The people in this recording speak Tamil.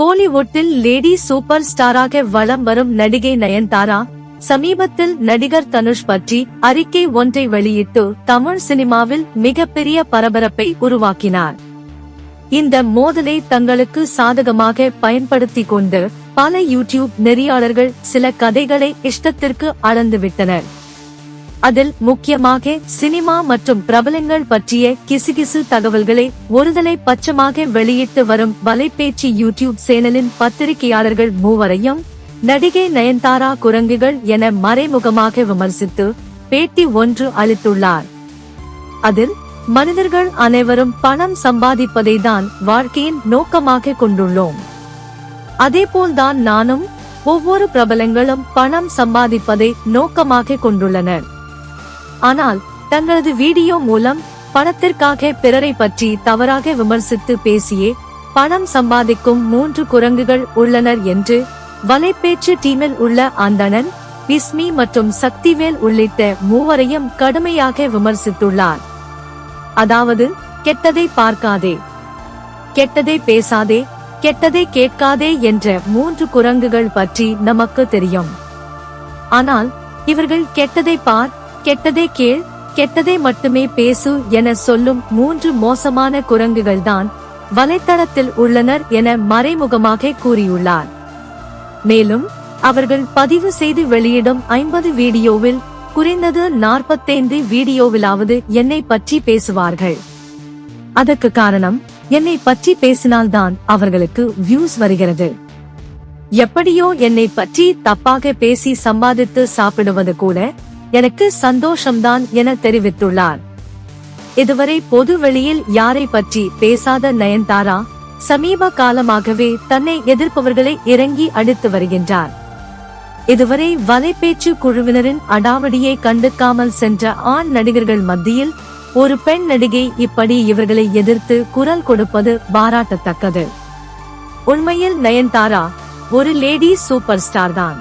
கோலிவுட்டில் லேடி சூப்பர் ஸ்டாராக வலம் வரும் நடிகை நயன்தாரா சமீபத்தில் நடிகர் தனுஷ் பற்றி அறிக்கை ஒன்றை வெளியிட்டு தமிழ் சினிமாவில் மிகப்பெரிய பரபரப்பை உருவாக்கினார். இந்த மோதலை தங்களுக்கு சாதகமாக பயன்படுத்திக் கொண்டு பல யூடியூப் நெறியாளர்கள் சில கதைகளை இஷ்டத்திற்கு அளந்துவிட்டனர். அதில் முக்கியமாக சினிமா மற்றும் பிரபலங்கள் பற்றிய கிசுகிசு தகவல்களை ஒருதலை பட்சமாக வெளியிட்டு வரும் வலைபேச்சு யூடியூப் சேனலின் பத்திரிகையாளர்கள் மூவரையும் நடிகை நயன்தாரா குரங்குகள் என மறைமுகமாக விமர்சித்து பேட்டி ஒன்று அளித்துள்ளார். அதில் மனிதர்கள் அனைவரும் பணம் சம்பாதிப்பதை தான் வாழ்க்கையின் நோக்கமாக கொண்டுள்ளோம். அதேபோல்தான் நானும் ஒவ்வொரு பிரபலங்களும் பணம் சம்பாதிப்பதை நோக்கமாக கொண்டுள்ளனர். ஆனால் தங்களது வீடியோ மூலம் பணத்திற்காக பிறரை பற்றி தவறாக விமர்சித்து பேசியே பணம் சம்பாதிக்கும் மூன்று குரங்குகள் உள்ளனர் என்று வலைப்பேச்சு டீமில் உள்ள அந்தணன் விஸ்மி மற்றும் சக்திவேல் உள்ளிட்ட மூவரையும் கடுமையாக விமர்சித்துள்ளார். அதாவது கெட்டதை பார்க்காதே கெட்டதை பேசாதே கெட்டதை கேட்காதே என்ற மூன்று குரங்குகள் பற்றி நமக்கு தெரியும். ஆனால் இவர்கள் கெட்டதை பார் கெட்டதே கேள் கெட்டதை மட்டுமே பேசு என சொல்லும் மூன்று மோசமான குரங்குகள்தான் வலைத்தளத்தில் உள்ளனர் என மறைமுகமாக கூறியுள்ளார். மேலும் அவர்கள் பதிவு செய்து வெளியிடும் ஐம்பது வீடியோவில் குறைந்தது நாற்பத்தைந்து வீடியோவிலாவது என்னை பற்றி பேசுவார்கள். அதற்கு காரணம் என்னை பற்றி பேசினால்தான் அவர்களுக்கு வியூஸ் வருகிறது. எப்படியோ என்னை பற்றி தப்பாக பேசி சம்பாதித்து சாப்பிடுவது கூட எனக்கு சந்தோஷம்தான் என தெரிவித்துள்ளார். இதுவரை பொது வெளியில் யாரை பற்றி பேசாத நயன்தாரா சமீப காலமாகவே தன்னை எதிர்ப்பவர்களை இறங்கி அடித்து வருகின்றார். இதுவரை வலைப்பேச்சு குழுவினரின் அடாவடியை கண்டுக்காமல் சென்ற ஆண் நடிகர்கள் மத்தியில் ஒரு பெண் நடிகை இப்படி இவர்களை எதிர்த்து குரல் கொடுப்பது பாராட்டத்தக்கது. உண்மையில் நயன்தாரா ஒரு லேடி சூப்பர் ஸ்டார் தான்